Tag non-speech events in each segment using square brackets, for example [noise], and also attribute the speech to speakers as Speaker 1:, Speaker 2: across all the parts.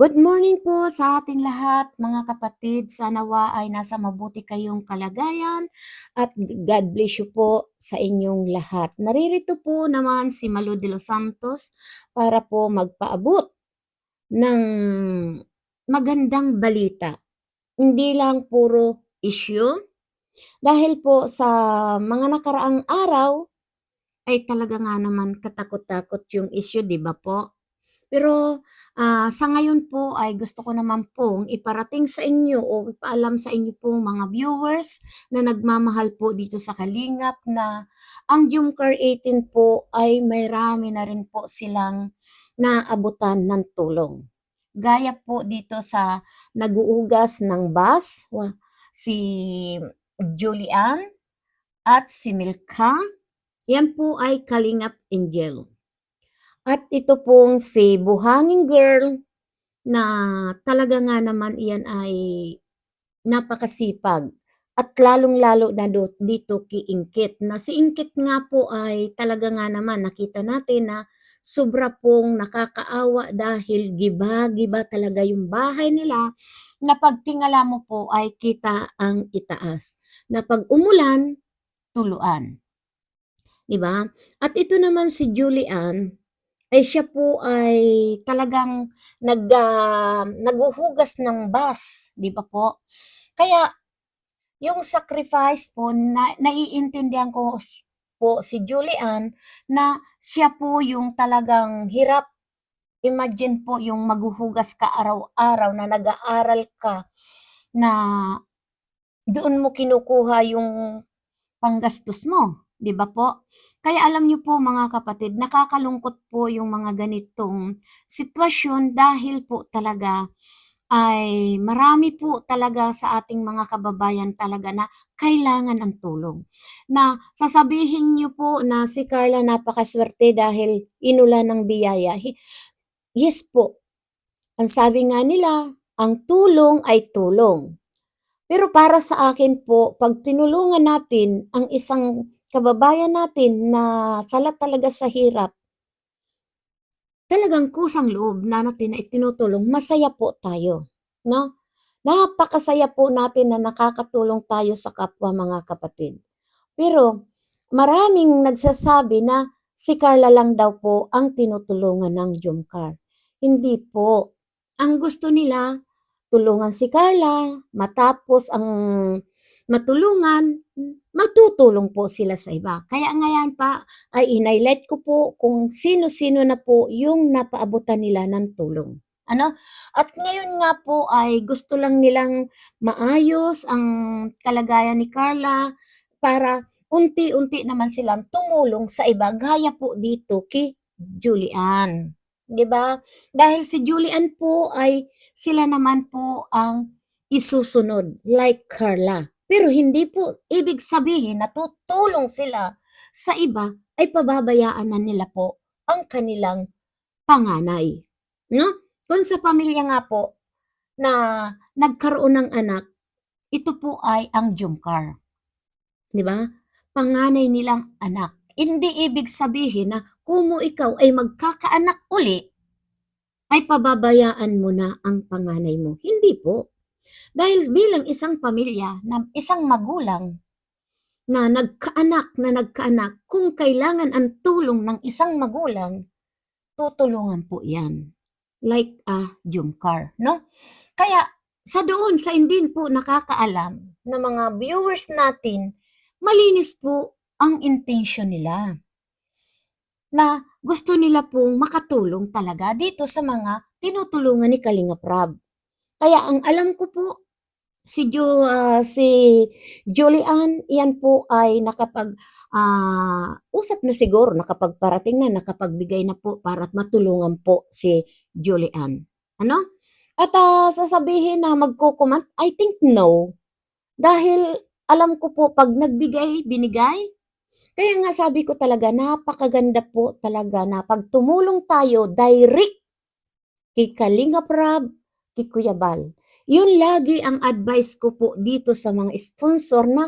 Speaker 1: Good morning po sa ating lahat mga kapatid. Sana wa ay nasa mabuti kayong kalagayan at God bless you po sa inyong lahat. Naririto po naman si Malu de los Santos para po magpaabot ng magandang balita. Hindi lang puro issue dahil po sa mga nakaraang araw ay talaga nga naman katakot-takot yung issue, di ba po? Pero ah, sa ngayon po ay gusto ko naman pong iparating sa inyo o ipaalam sa inyo pong mga viewers na nagmamahal po dito sa Kalingap na ang Jumcar 18 po ay may rami na rin po silang naabutan ng tulong. Gaya po dito sa naguugas ng bus, si Julian at si Milka. Yan po ay Kalingap Angel. At ito pong si Buhanging Girl na talaga nga naman iyan ay napakasipag. At lalong-lalo na dito kay Ingkit na si Ingkit nga po ay talaga nga naman nakita natin na sobra pong nakakaawa dahil giba-giba talaga yung bahay nila na pagtingala mo po ay kita ang itaas. Na pag umulan, tuluan. 'Di ba? At ito naman si Julian ay siya po ay talagang nag ah, naghuhugas ng bus, 'di ba po? Kaya yung sacrifice po na naiintindihan ko po si Julian na siya po yung talagang hirap. Imagine po yung maghuhugas ka araw-araw na nag-aaral ka na doon mo kinukuha yung panggastos mo, 'di ba po? Kaya alam niyo po mga kapatid, nakakalungkot po yung mga ganitong sitwasyon dahil po talaga ay marami po talaga sa ating mga kababayan talaga na kailangan ng tulong. Na sasabihin niyo po na si Carla napakaswerte dahil inulan ng biyaya. Yes po. Ang sabi nga nila, ang tulong ay tulong. Pero para sa akin po, pag tinulungan natin ang isang kababayan natin na salat talaga sa hirap, talagang kusang loob na natin na itinutulong, masaya po tayo. No? Napakasaya po natin na nakakatulong tayo sa kapwa mga kapatid. Pero maraming nagsasabi na si Carla lang daw po ang tinutulungan ng Jumcar. Hindi po. Ang gusto nila, tulungan si Carla, matapos ang matulungan, matutulong po sila sa iba. Kaya ngayon pa ay in-highlight ko po kung sino-sino na po yung napaabutan nila ng tulong. Ano? At ngayon nga po ay gusto lang nilang maayos ang kalagayan ni Carla para unti-unti naman silang tumulong sa iba gaya po dito kay Julian. 'Di ba? Dahil si Julian po ay sila naman po ang isusunod like Carla. Pero hindi po ibig sabihin na tutulong sila sa iba ay pababayaan na nila po ang kanilang panganay. No? Kung sa pamilya nga po na nagkaroon ng anak, ito po ay ang Jumcar. 'Di ba? Panganay nilang anak. Hindi ibig sabihin na kung mo ikaw ay magkakaanak uli, ay pababayaan mo na ang panganay mo. Hindi po. Dahil bilang isang pamilya, na isang magulang, na nagkaanak na nagkaanak, kung kailangan ang tulong ng isang magulang, tutulungan po yan. Like a Jumcar, no? Kaya sa doon, sa hindi po nakakaalam na mga viewers natin, malinis po ang intention nila na gusto nila pong makatulong talaga dito sa mga tinutulungan ni Kalinga Prab. Kaya ang alam ko po, si Jo, ah, si Julian, yan po ay nakapag ah, usap na siguro, nakapagparating na, nakapagbigay na po para matulungan po si Julian. Ano? At ah, sasabihin na magkukumat, I think no. Dahil alam ko po, pag nagbigay, binigay, kaya nga sabi ko talaga, napakaganda po talaga na pag tumulong tayo direct kay Kalinga Prab, kay Kuya Bal. Yun lagi ang advice ko po dito sa mga sponsor na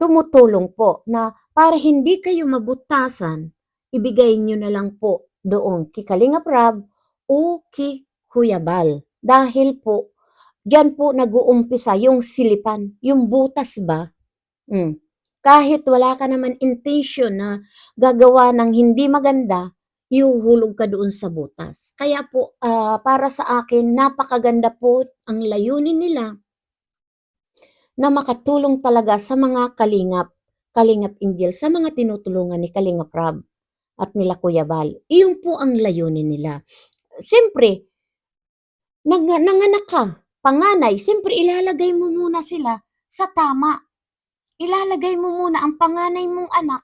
Speaker 1: tumutulong po na para hindi kayo mabutasan, ibigay nyo na lang po doon kay Kalinga Prab o kay Kuya Bal. Dahil po, diyan po nag-uumpisa yung silipan, yung butas ba. Hmm, kahit wala ka naman intensyon na gagawa ng hindi maganda, ihuhulog ka doon sa butas. Kaya po, ah, para sa akin napakaganda po ang layunin nila na makatulong talaga sa mga kalingap, Kalingap Angel, sa mga tinutulungan ni Kalingap Rob at nila Kuya Bal. Iyon po ang layunin nila. Siyempre, nag nanganak ka, panganay, siyempre ilalagay mo muna sila sa tama. Ilalagay mo muna ang panganay mong anak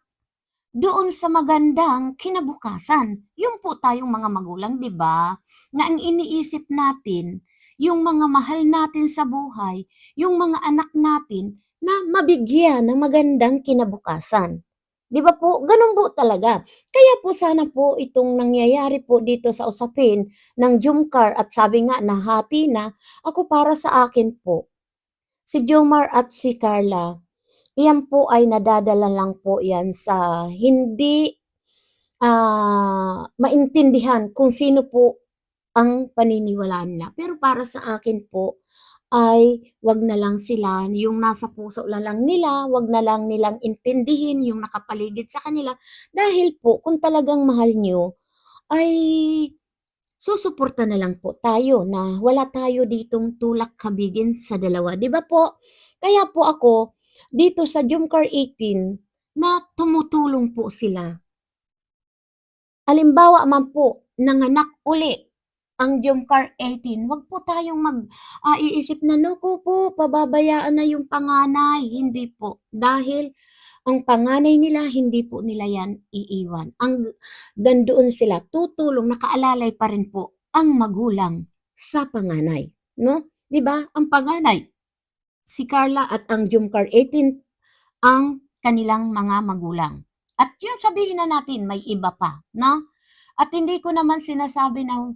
Speaker 1: doon sa magandang kinabukasan. Yung po tayong mga magulang, 'di ba? Na ang iniisip natin, yung mga mahal natin sa buhay, yung mga anak natin na mabigyan ng magandang kinabukasan. 'Di ba po? Gano'n po talaga. Kaya po sana po itong nangyayari po dito sa usapin ng Jumcar at sabi nga nahati na, ako para sa akin po, si Jomar at si Carla, iyan po ay nadadala lang po yan sa hindi ah, maintindihan kung sino po ang paniniwalaan nila. Pero para sa akin po ay wag na lang sila, yung nasa puso na lang nila, wag na lang nilang intindihin yung nakapaligid sa kanila. Dahil po kung talagang mahal nyo, ay susuporta na lang po tayo na wala tayo ditong tulak kabigin sa dalawa. ba po? Kaya po ako, dito sa Jumcar 18, na tumutulong po sila. Halimbawa man po, nanganak uli ang Jumcar 18, wag po tayong mag ah, iisip na, naku po, pababayaan na yung panganay. Hindi po. Dahil ang panganay nila, hindi po nila yan iiwan. Ang nandoon sila, tutulong, nakaalalay pa rin po ang magulang sa panganay. No? 'Di ba? Ang panganay, si Carla at ang Jumcar 18 ang kanilang mga magulang. At yun sabihin na natin, may iba pa, no? At hindi ko naman sinasabi na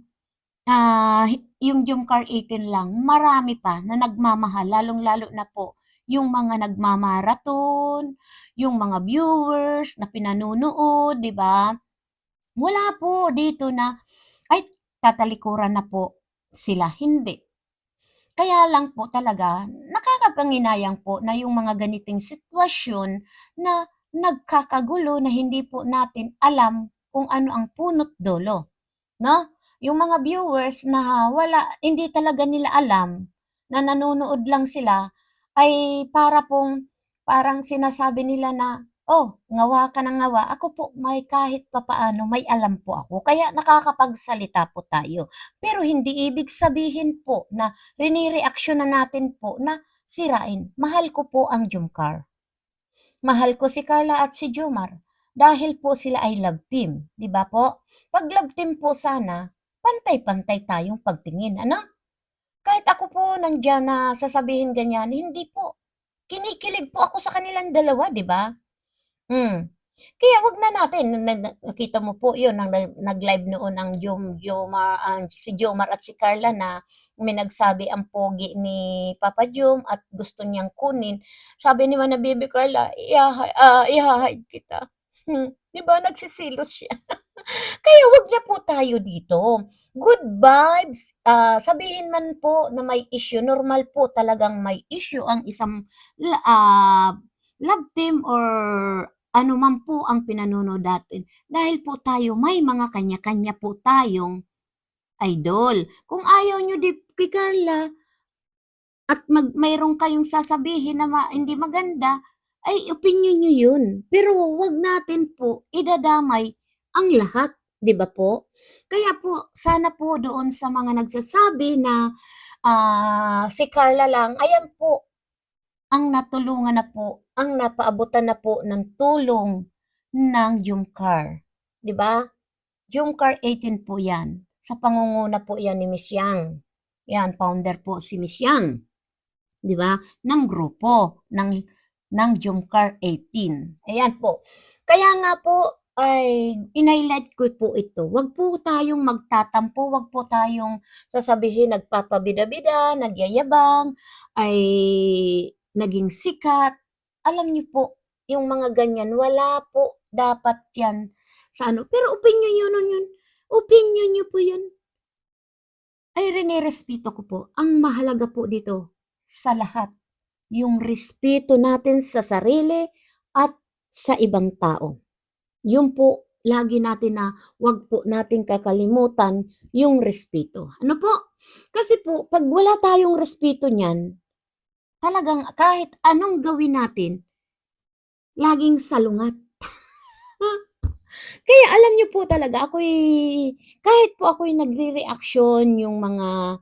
Speaker 1: ah, yung Jumcar 18 lang, marami pa na nagmamahal, lalong-lalo na po yung mga nagmamaraton, yung mga viewers na pinanunood, 'di ba? Wala po dito na ay tatalikuran na po sila, hindi. Kaya lang po talaga nakakapanginayang po na yung mga ganiting sitwasyon na nagkakagulo na hindi po natin alam kung ano ang punot dulo, 'no? Yung mga viewers na wala hindi talaga nila alam na nanonood lang sila ay para pong parang sinasabi nila na, "Oh, ngawa ka ng ngawa." Ako po may kahit papaano may alam po ako kaya nakakapagsalita po tayo. Pero hindi ibig sabihin po na rinireaksyonan natin po na sirain. Mahal ko po ang Jumcar. Mahal ko si Carla at si Jomar dahil po sila ay love team, 'di ba po? 'Pag love team po sana, pantay-pantay tayong pagtingin, ano? Kahit ako po nandiyan na sasabihin ganyan, hindi po. Kinikilig po ako sa kanilang dalawa, 'di ba? Hmm. Kaya wag na natin na na nakita mo po 'yun ang nag nag-live noon ang Jom Jomar ang si Jomar at si Carla na may nagsabi ang pogi ni Papa Jom at gusto niyang kunin. Sabi ni na Baby Carla, "Ihaha ah, iha-hide kita." Hmm, [laughs] 'di ba nagsisilos siya. [laughs] Kaya wag na po tayo dito. Good vibes, ah, sabihin man po na may issue, normal po talagang may issue ang isang ah, love team or ano man po ang pinanonood natin. Dahil po tayo may mga kanya-kanya po tayong idol. Kung ayaw niyo di kay Carla at mag mayro'n kayong sasabihin na ma hindi maganda, ay opinyon niyo 'yun. Pero wag natin po idadamay ang lahat, 'di ba po? Kaya po sana po doon sa mga nagsasabi na, ah, si Carla lang, ayan po, ang natulungan na po, ang napaabutan na po ng tulong ng Jumcar, 'di ba? Jumcar 18 po 'yan, sa pangunguna po 'yan ni Miss Yang. 'Yan, founder po si Miss Yang, 'di ba, ng grupo ng ng Jumcar 18, ayan po. Kaya nga po ay in-highlight ko po ito, wag po tayong magtatampo, wag po tayong sasabihin nagpapabida-bida, nagyayabang, ay naging sikat. Alam niyo po, yung mga ganyan, wala po dapat 'yan sa ano, pero opinyon niyo nun 'yun, opinyon niyo po 'yun. ay rinirespeto ko po. Ang mahalaga po dito sa lahat, yung respeto natin sa sarili at sa ibang tao. Yun po, lagi natin na wag po natin kakalimutan yung respeto. Ano po? Kasi po, pag wala tayong respeto niyan, talagang kahit anong gawin natin, laging salungat. [laughs] Kaya alam niyo po talaga ako'y kahit po ako'y nagre-reaksyon yung mga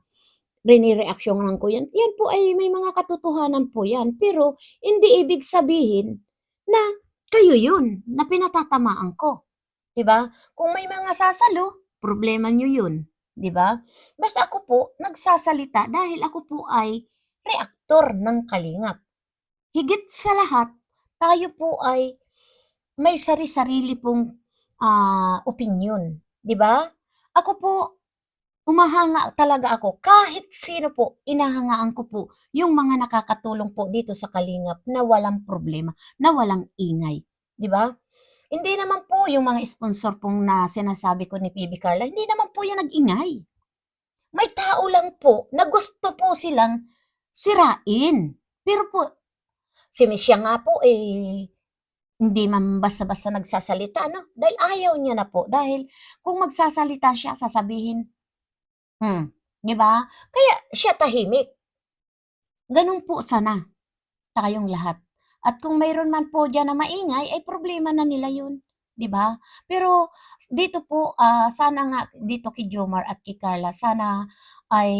Speaker 1: rinireaksyonan ko yan, yan po ay may mga katotohanan po yan. Pero hindi ibig sabihin na kayo yun na pinatatamaan ko. 'Di ba? Kung may mga sasalo, problema niyo yun. 'Di ba? Basta ako po nagsasalita dahil ako po ay reaktor ng kalingap. Higit sa lahat, tayo po ay may sari-sarili pong ah, opinion, 'di ba? Ako po umahanga talaga ako kahit sino po inahangaan ko po yung mga nakakatulong po dito sa Kalingap na walang problema, na walang ingay, 'di ba? Hindi naman po yung mga sponsor pong na sinasabi ko ni PB Carla, hindi naman po yan nag-ingay. May tao lang po na gusto po silang sirain. Pero po, si Misha nga po eh, hindi man basta-basta nagsasalita, no? Dahil ayaw niya na po. Dahil kung magsasalita siya, sasabihin, hmm, di ba? Kaya siya tahimik. Ganun po sana tayong lahat. At kung mayroon man po dyan na maingay, ay problema na nila yun. 'di ba? Pero dito po, ah, sana nga dito kay Jomar at kay Carla, sana ay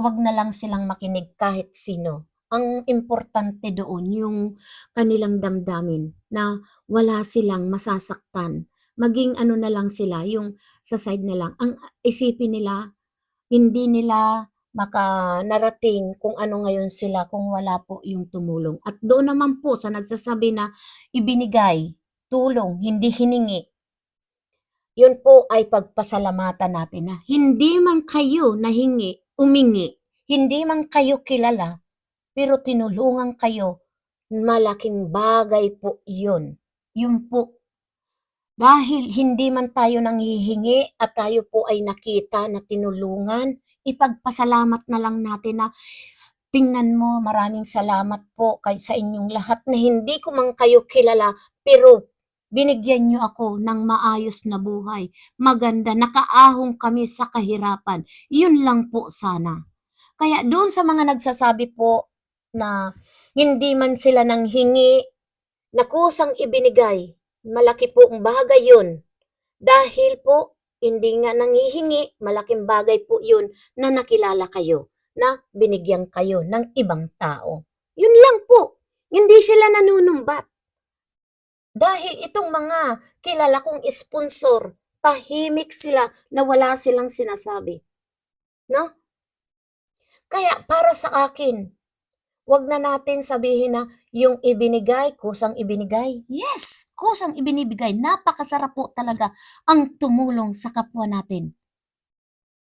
Speaker 1: wag na lang silang makinig kahit sino. Ang importante doon yung kanilang damdamin na wala silang masasaktan. Maging ano na lang sila, yung sa side na lang. Ang isipin nila, hindi nila makanarating kung ano ngayon sila kung wala po yung tumulong. At doon naman po sa nagsasabi na ibinigay, tulong, hindi hiningi. Yun po ay pagpasalamatan natin na hindi man kayo nahingi, umingi, hindi man kayo kilala, pero tinulungan kayo, malaking bagay po yun. Yun po. Dahil hindi man tayo nanghihingi at tayo po ay nakita na tinulungan, ipagpasalamat na lang natin na tingnan mo, maraming salamat po kay sa inyong lahat na hindi ko man kayo kilala, pero binigyan niyo ako ng maayos na buhay. Maganda, nakaahong kami sa kahirapan. Yun lang po sana. Kaya doon sa mga nagsasabi po na hindi man sila nang hingi, na kusang ibinigay, malaki po ang bagay yun. Dahil po, hindi nga nangihingi, malaking bagay po yun na nakilala kayo, na binigyan kayo ng ibang tao. Yun lang po. Hindi sila nanunumbat. Dahil itong mga kilala kong sponsor, tahimik sila na wala silang sinasabi. No? Kaya para sa akin, wag na natin sabihin na yung ibinigay, kusang ibinigay. Yes, kusang ibinibigay. Napakasarap po talaga ang tumulong sa kapwa natin.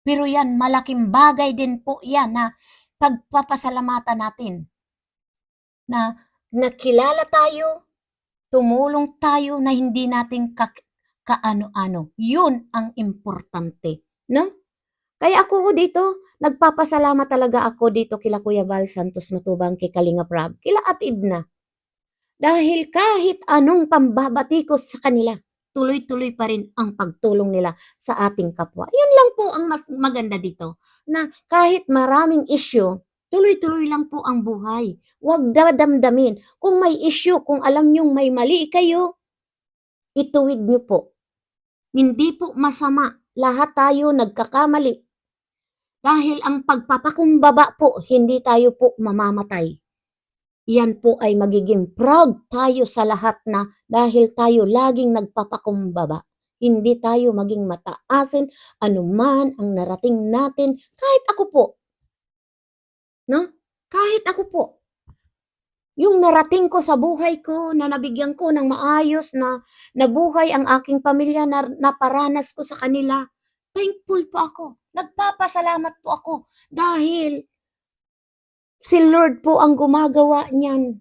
Speaker 1: Pero yan, malaking bagay din po yan na pagpapasalamatan natin. Na nakilala tayo, tumulong tayo na hindi natin ka, kaano-ano. Yun ang importante. No? Kaya ako ho dito, nagpapasalamat talaga ako dito kila Kuya Val Santos Matubang, kay Kalinga Prab, kila Atid na. Dahil kahit anong pambabatikos sa kanila, tuloy-tuloy pa rin ang pagtulong nila sa ating kapwa. Yun lang po ang mas maganda dito, na kahit maraming issue, tuloy-tuloy lang po ang buhay. Huwag dadamdamin. Kung may issue, kung alam nyong may mali kayo, ituwid nyo po. Hindi po masama. Lahat tayo nagkakamali. Dahil ang pagpapakumbaba po, hindi tayo po mamamatay. Yan po ay magiging proud tayo sa lahat na dahil tayo laging nagpapakumbaba. Hindi tayo maging mataasin anuman ang narating natin kahit ako po. No? Kahit ako po. Yung narating ko sa buhay ko na nabigyan ko ng maayos na nabuhay ang aking pamilya na naparanas ko sa kanila, thankful po ako. Nagpapasalamat po ako dahil si Lord po ang gumagawa niyan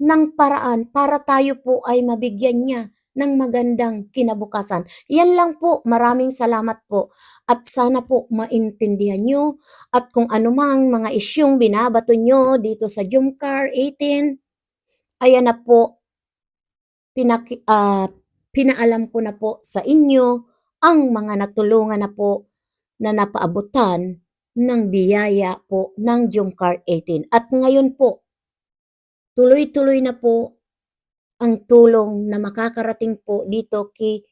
Speaker 1: ng paraan para tayo po ay mabigyan niya ng magandang kinabukasan. Yan lang po. Maraming salamat po. At sana po maintindihan nyo at kung anumang mga isyong binabato nyo dito sa Jumcar 18, ayan na po, pinaki, ah, pinaalam ko na po sa inyo ang mga natulungan na po na napaabutan ng biyaya po ng Jumcar 18. At ngayon po, tuloy-tuloy na po ang tulong na makakarating po dito kay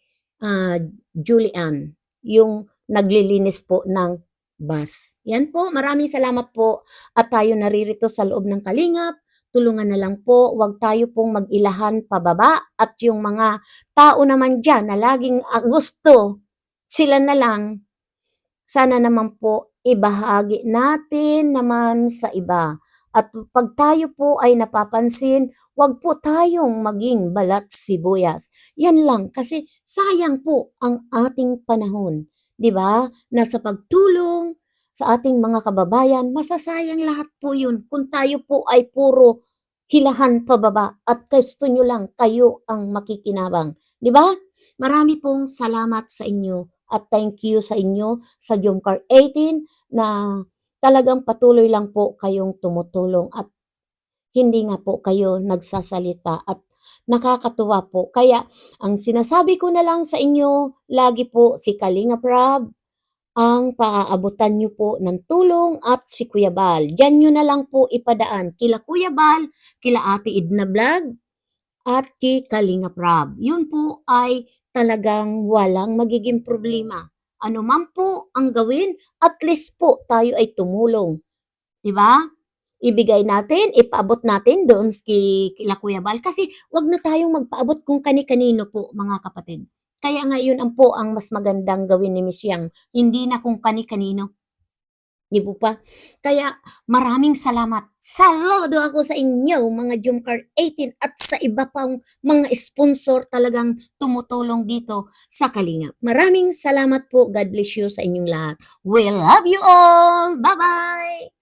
Speaker 1: ah, Julian, yung naglilinis po ng bus. Yan po, maraming salamat po at tayo naririto sa loob ng kalingap. Tulungan na lang po, wag tayo pong mag-ilahan pababa at yung mga tao naman dyan na laging ah, gusto, sila na lang, sana naman po ibahagi natin naman sa iba. At pag tayo po ay napapansin, wag po tayong maging balat sibuyas. Yan lang kasi sayang po ang ating panahon. 'Di ba? Na sa pagtulong sa ating mga kababayan, masasayang lahat po 'yun kung tayo po ay puro hilahan pababa at gusto nyo lang kayo ang makikinabang. 'Di ba? Marami pong salamat sa inyo at thank you sa inyo sa Jomcar 18 na talagang patuloy lang po kayong tumutulong at hindi nga po kayo nagsasalita at nakakatuwa po. Kaya ang sinasabi ko na lang sa inyo, lagi po si Kalinga Prab ang paaabutan nyo po ng tulong at si Kuya Bal. Diyan nyo na lang po ipadaan kila Kuya Bal, kila Ate Idna Vlog, at kay Kalinga Prab. Yun po ay talagang walang magiging problema. Ano man po ang gawin, at least po tayo ay tumulong. 'Di ba? Ibigay natin, ipaabot natin doon kay kila Kuya Bal kasi wag na tayong magpaabot kung kani-kanino po mga kapatid. Kaya ngayon ang po ang mas magandang gawin ni Miss Yang, hindi na kung kani-kanino. Di po pa? Kaya maraming salamat. Saludo ako sa inyo mga Jumcar 18 at sa iba pang mga sponsor talagang tumutulong dito sa Kalingap. Maraming salamat po. God bless you sa inyong lahat. We love you all. Bye-bye!